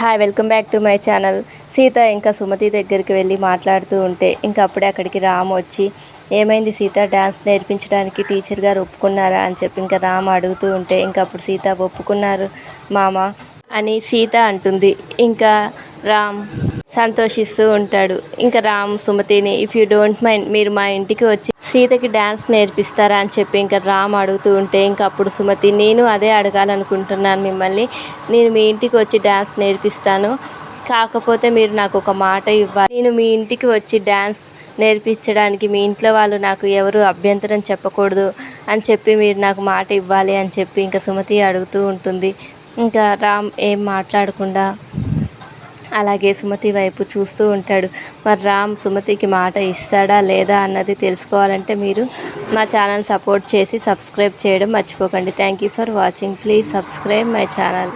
Hi welcome back to my channel Sita ఇంకా సుమతి దగ్గరికి వెళ్ళి మాట్లాడుతూ ఉంటే ఇంకా అప్పుడే అక్కడికి రామ్ వచ్చి ఏమైంది సీత? డ్యాన్స్ నేర్పించడానికి టీచర్ గారు ఒప్పుకున్నారా? అని చెప్పి ఇంకా రామ్ అడుగుతూ ఉంటే ఇంకా అప్పుడు సీత ఒప్పుకున్నారు మామ? అని సీత అంటుంది. ఇంకా రామ్ సంతోషిస్తూ ఉంటాడు. ఇంకా రామ్ సుమతిని ఇఫ్ యూ డోంట్ మైండ్ మీరు మా ఇంటికి వచ్చి సీతకి డ్యాన్స్ నేర్పిస్తారా అని చెప్పి ఇంకా రామ్ అడుగుతూ ఉంటే ఇంకా అప్పుడు సుమతి నేను అదే అడగాలనుకుంటున్నాను మిమ్మల్ని. నేను మీ ఇంటికి వచ్చి డ్యాన్స్ నేర్పిస్తాను. కాకపోతే మీరు నాకు ఒక మాట ఇవ్వాలి. నేను మీ ఇంటికి వచ్చి డ్యాన్స్ నేర్పించడానికి మీ ఇంట్లో వాళ్ళు నాకు ఎవరు అభ్యంతరం చెప్పకూడదు అని చెప్పి మీరు నాకు మాట ఇవ్వాలి అని చెప్పి ఇంకా సుమతి అడుగుతూ ఉంటుంది. ఇంకా రామ్ ఏం మాట్లాడకుండా అలాగే సుమతి వైపు చూస్తూ ఉంటాడు. మరి రామ్ సుమతికి మాట ఇస్తాడా లేదా అన్నది తెలుసుకోవాలంటే మీరు మా ఛానల్ సపోర్ట్ చేసి సబ్స్క్రైబ్ చేయడం మర్చిపోకండి. Thank you for watching. Please subscribe my channel.